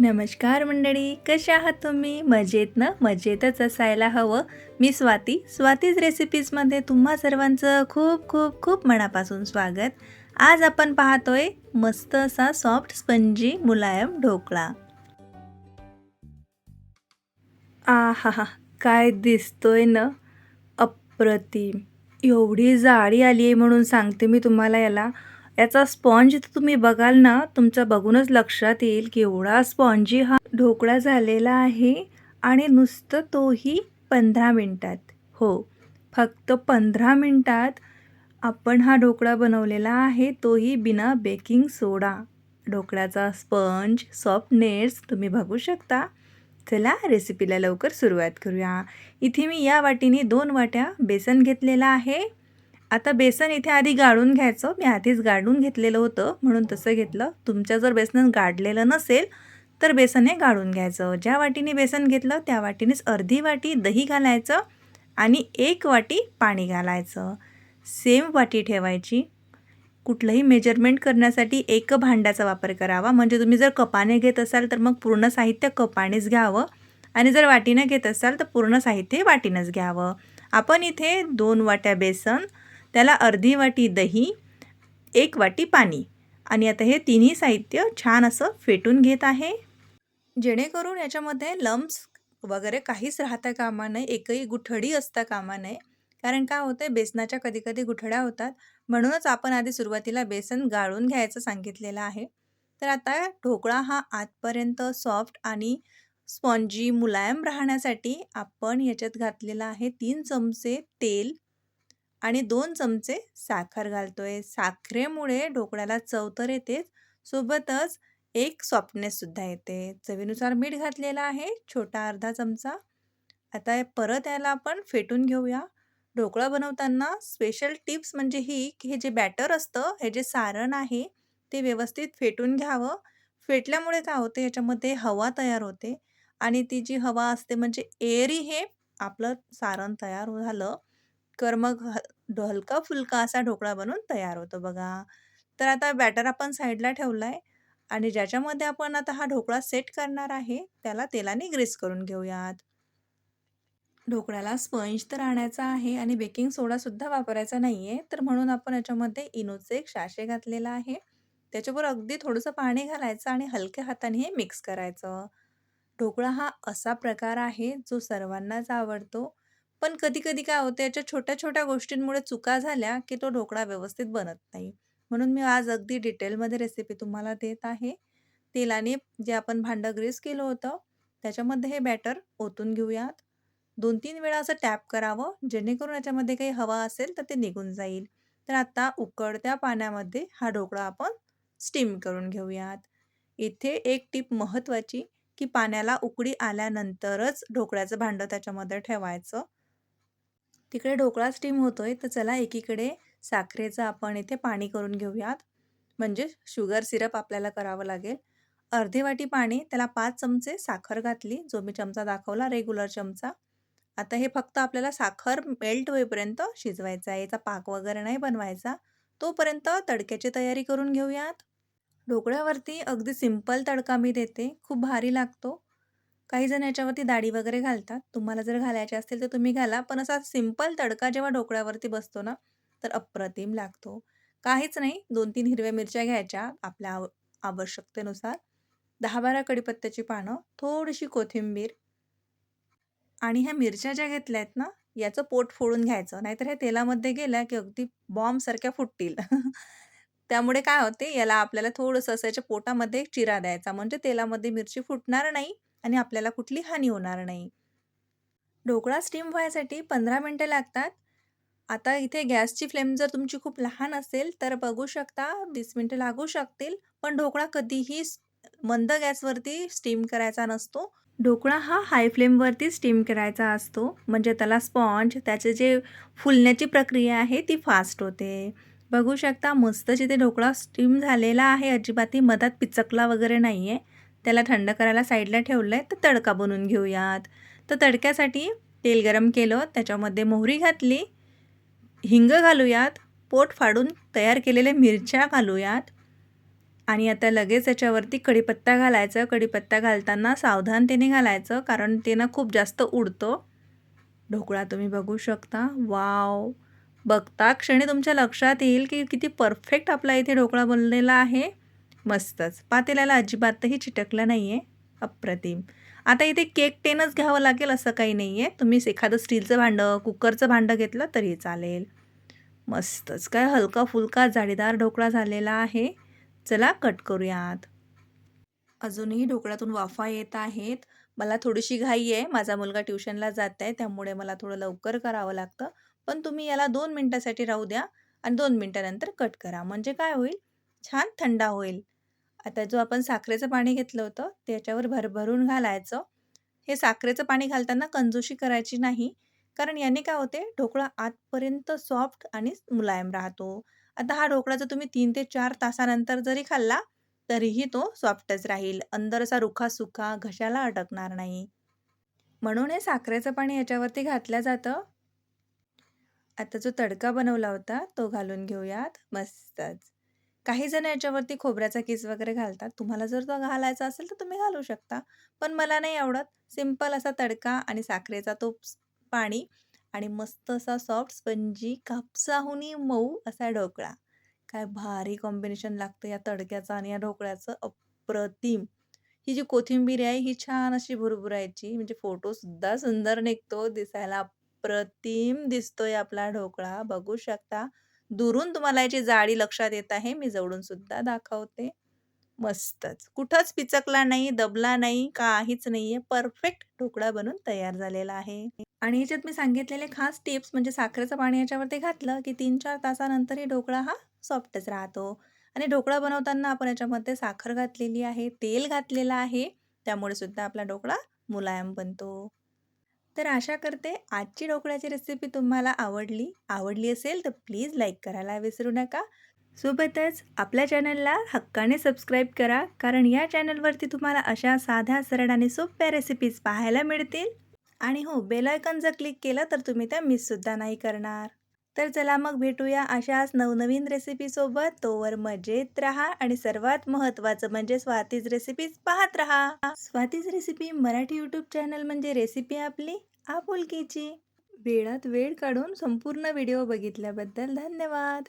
नमस्कार मंडळी कशा आहात तुम्ही? मजेत ना? मजेतच असायला हवं. मी स्वाती. स्वातीज रेसिपीजमध्ये तुम्हा सर्वांचं खूप खूप खूप मनापासून स्वागत. आज आपण पाहतोय मस्त असा सॉफ्ट स्पंजी मुलायम ढोकळा. आ हा हा काय दिसतोय ना? अप्रतिम. एवढी जाळी आली आहे म्हणून सांगते मी तुम्हाला याला. याचा स्पॉन्ज तर तुम्ही बघाल ना तुमचं बघूनच लक्षात येईल की एवढा स्पॉन्जी हा ढोकळा झालेला आहे आणि नुसतं तोही पंधरा मिनटात. हो फक्त पंधरा मिनटात आपण हा ढोकळा बनवलेला आहे तोही बिना बेकिंग सोडा. ढोकळ्याचा स्पंज सॉफ्टनेस तुम्ही बघू शकता. चला रेसिपीला लवकर सुरुवात करूया. इथे मी या वाटीने दोन वाट्या बेसन घेतलेला आहे. आता बेसन इथे आधी गाळून घ्यायचं. मी आधीच गाळून घेतलेलं होतं. म्हणून तसं घेतलं. तुमच्या जर बेसन गाडलेलं नसेल तर बेसन हे गाळून घ्यायचं. ज्या वाटीने बेसन घेतलं त्या वाटीनेच अर्धी वाटी दही घालायचं आणि एक वाटी पाणी घालायचं. सेम वाटी ठेवायची. कुठलंही मेजरमेंट करण्यासाठी एक भांड्याचा वापर करावा. म्हणजे तुम्ही जर कपाने घेत असाल तर मग पूर्ण साहित्य कपानेच घ्यावं. आणि जर वाटीनं घेत असाल तर पूर्ण साहित्य वाटीनंच घ्यावं. आपण इथे दोन वाट्या बेसन त्याला अर्धी वाटी दही एक वाटी पाणी. आणि आता हे तिन्ही साहित्य छान असं फेटून घेत आहे. जेणेकरून याच्यामध्ये लम्स वगैरे काहीच राहता कामा नये एकही गुठडी असता कामा नये. कारण काय होतं बेसनाच्या कधी कधी होतात. म्हणूनच आपण आधी सुरुवातीला बेसन गाळून घ्यायचं सांगितलेलं आहे. तर आता ढोकळा हा आतपर्यंत सॉफ्ट आणि स्पॉन्जी मुलायम राहण्यासाठी आपण याच्यात घातलेला आहे तीन चमचे तेल आणि दोन चमचे साखर घालतो आहे साखरेमुळे ढोकळ्याला चव तर येतेच सोबतच एक सॉफ्टनेससुद्धा येते. चवीनुसार मीठ घातलेलं आहे छोटा अर्धा चमचा. आता परत याला आपण फेटून घेऊया. ढोकळा बनवताना स्पेशल टिप्स म्हणजे ही की हे जे बॅटर असतं हे जे सारण आहे ते व्यवस्थित फेटून घ्यावं. फेटल्यामुळे काय होते याच्यामध्ये हवा तयार होते. आणि ती जी हवा असते म्हणजे एअरी हे आपलं सारण तयार झालं. कर मग हलका फुलका असा ढोकळा बनून तयार होतो बघा. तर आता बॅटर आपण साईडला ठेवला आहे आणि ज्याच्यामध्ये आपण आता हा ढोकळा सेट करणार आहे त्याला तेलाने ग्रीस करून घेऊयात. ढोकळ्याला स्पंज तर आणायचा आहे आणि बेकिंग सोडासुद्धा वापरायचा नाही आहे तर म्हणून आपण याच्यामध्ये इनोचे एक शाशे घातलेला आहे. त्याच्यावर अगदी थोडंसं पाणी घालायचं आणि हलक्या हाताने हे मिक्स करायचं. ढोकळा हा असा प्रकार आहे जो सर्वांनाच आवडतो पण कधी-कधी काय होतं याच्या छोट्या-छोट्या गोष्टींमुळे चुका झाल्या, की तो ढोकळा व्यवस्थित बनत नाही. म्हणून मी आज अगदी डिटेलमध्ये रेसिपी तुम्हाला देत आहे. तेलाने जे आपण भांडं ग्रीस केलं होतं, त्याच्यामध्ये हे बॅटर ओतून घेऊयात. 2-3 वेळा असं टॅप करावं, जेणेकरून याच्यामध्ये काही हवा असेल तर ते निघून जाईल. तर आता उकळत्या पाण्यामध्ये हा ढोकळा आपण स्टीम करून घेऊयात. इथे एक टीप महत्त्वाची, की पाण्याला उकडी आल्यानंतरच ढोकळ्याचं भांडं त्याच्यामध्ये ठेवायचं. तिकडे ढोकळा स्टीम होतो आहे तर चला एकीकडे साखरेचं आपण इथे पाणी करून घेऊयात. म्हणजे शुगर सिरप आपल्याला करावं लागेल. अर्धी वाटी पाणी त्याला पाच चमचे साखर घातली जो मी चमचा दाखवला रेग्युलर चमचा. आता हे फक्त आपल्याला साखर मेल्ट होईपर्यंत शिजवायचा आहे याचा पाक वगैरे नाही बनवायचा. तोपर्यंत तडक्याची तयारी करून घेऊयात. ढोकळ्यावरती अगदी सिंपल तडका मी देते खूप भारी लागतो. काही जण याच्यावरती दाढी वगैरे घालतात. तुम्हाला जर घालायचे असतील तर तुम्ही घाला. पण असा सिंपल तडका जेव्हा ढोकळ्यावरती बसतो ना, तर अप्रतिम लागतो. काहीच नाही, दोन तीन हिरव्या मिरच्या घ्यायच्या आपल्या आव आवश्यकतेनुसार. 10-12 कडीपत्त्याची पानं, थोडीशी कोथिंबीर आणि ह्या मिरच्या ज्या घेतल्या आहेत ना, याचं पोट फोडून घ्यायचं. नाहीतर ह्या तेलामध्ये गेल्या की अगदी बॉम्बसारख्या फुटतील. त्यामुळे काय होते, याला आपल्याला थोडंसं असं याच्या पोटामध्ये चिरा द्यायचा. म्हणजे तेलामध्ये मिरची फुटणार नाही आणि आपल्याला कुठली हानी होणार नाही. ढोकळा स्टीम व्हायसाठी पंधरा मिनटं लागतात. आता इथे गॅसची फ्लेम जर तुमची खूप लहान असेल तर बघू शकता वीस मिनटं लागू शकतील. पण ढोकळा कधीही मंद गॅसवरती स्टीम करायचा नसतो. ढोकळा हा हाय फ्लेमवरती स्टीम करायचा असतो. म्हणजे त्याला स्पॉन्ज त्याचे जे फुलण्याची प्रक्रिया आहे ती फास्ट होते. बघू शकता मस्त जिथे ढोकळा स्टीम झालेला आहे अजिबात मधात पिचकला वगैरे नाही आहे. त्याला थंड करायला साईडला ठेवलं आहे तर तडका बनवून घेऊयात. तर तडक्यासाठी तेल गरम केलं त्याच्यामध्ये मोहरी घातली हिंग घालूयात पोट फाडून तयार केलेल्या मिरच्या घालूयात. आणि आता लगेच याच्यावरती कढीपत्ता घालायचं. कढीपत्ता घालताना सावधानतेने घालायचं कारण ते ना खूप जास्त उडतं. ढोकळा तुम्ही बघू शकता. वाव! बघता क्षणी तुमच्या लक्षात येईल की किती परफेक्ट आपला इथे ढोकळा बनलेला आहे. मस्तच. पातेल्याला अजिबातही चिटकलं नाही आहे अप्रतिम. आता इथे केक टेनच घ्यावं लागेल असं काही नाही आहे तुम्ही एखादं स्टीलचं भांडं कुकरचं भांडं घेतलं तरी चालेल. मस्तच. काय हलका फुलका जाळीदार ढोकळा झालेला आहे. चला कट करूयात. अजूनही ढोकळ्यातून वाफा येत आहेत. मला थोडीशी घाई आहे. माझा मुलगा ट्युशनला जात आहे त्यामुळे मला थोडं लवकर करावं लागतं. पण तुम्ही याला दोन मिनटासाठी राहू द्या आणि दोन मिनटानंतर कट करा. म्हणजे काय होईल? छान थंडा होईल. आता जो आपण साखरेचं पाणी घेतलं होतं त्याच्यावर भरभरून घालायचं. हे साखरेचं पाणी घालताना कंजूशी करायची नाही कारण याने काय होते ढोकळा आतपर्यंत सॉफ्ट आणि मुलायम राहतो. आता हा ढोकळा जर तुम्ही तीन ते चार तासानंतर जरी खाल्ला तरीही तो सॉफ्टच राहील. अंदर असा रुखा सुखा घशाला अटकणार नाही. म्हणून हे साखरेचं पाणी याच्यावरती घातलं जातं. आता जो तडका बनवला होता तो घालून घेऊयात. मस्तच. काही जण याच्यावरती खोबऱ्याचा किस वगैरे घालतात. तुम्हाला जर तो घालायचा असेल तर तुम्ही घालू शकता. पण मला नाही आवडत. सिंपल असा तडका आणि साखरेचा तो पाणी आणि मस्त असा सॉफ्ट स्पंजी कापसाहुनी मऊ असा ढोकळा. काय भारी कॉम्बिनेशन लागतं या तडक्याचं आणि या ढोकळ्याचं अप्रतिम. ही जी कोथिंबीर आहे ही छान अशी भुरभुरायची. म्हणजे फोटोसुद्धा सुंदर निघतो. दिसायला अप्रतिम दिसतोय आपला ढोकळा. बघू शकता. दुरून तुम्हाला याची जाडी लक्षात येत आहे मी जवळून सुद्धा दाखवते. मस्तच. कुठंच पिचकला नाही दबला नाही काहीच नाहीये. परफेक्ट ढोकळा बनून तयार झालेला आहे. आणि याच्यात मी सांगितलेले खास टिप्स म्हणजे साखरेचं पाणी याच्यावरती घातलं की तीन चार तासानंतरही ढोकळा हा सॉफ्टच राहतो. आणि ढोकळा बनवताना आपण याच्यामध्ये साखर घातलेली आहे तेल घातलेलं आहे. त्यामुळे सुद्धा आपला ढोकळा मुलायम बनतो. तर आशा करते आजची ढोकळ्याची रेसिपी तुम्हाला आवडली. आवडली असेल तर प्लीज लाईक करायला विसरू नका. सोबतच आपल्या चॅनलला हक्काने सबस्क्राईब करा कारण या चॅनलवरती तुम्हाला अशा साध्या सरळ आणि सोप्या रेसिपीज पाहायला मिळतील. आणि हो बेल जर क्लिक केलं तर तुम्ही त्या मिससुद्धा नाही करणार. तर चला मग भेटूया अशाच नवनवीन रेसिपीसोबत तोवर मजेत राहा आणि सर्वात महत्त्वाचं म्हणजे स्वातीज रेसिपीज पाहत राहा. Swati's recipe Marathi YouTube channel म्हणजे रेसिपी आपली आपुलकीची. वेळात वेळ काढून संपूर्ण व्हिडिओ बघितल्याबद्दल धन्यवाद.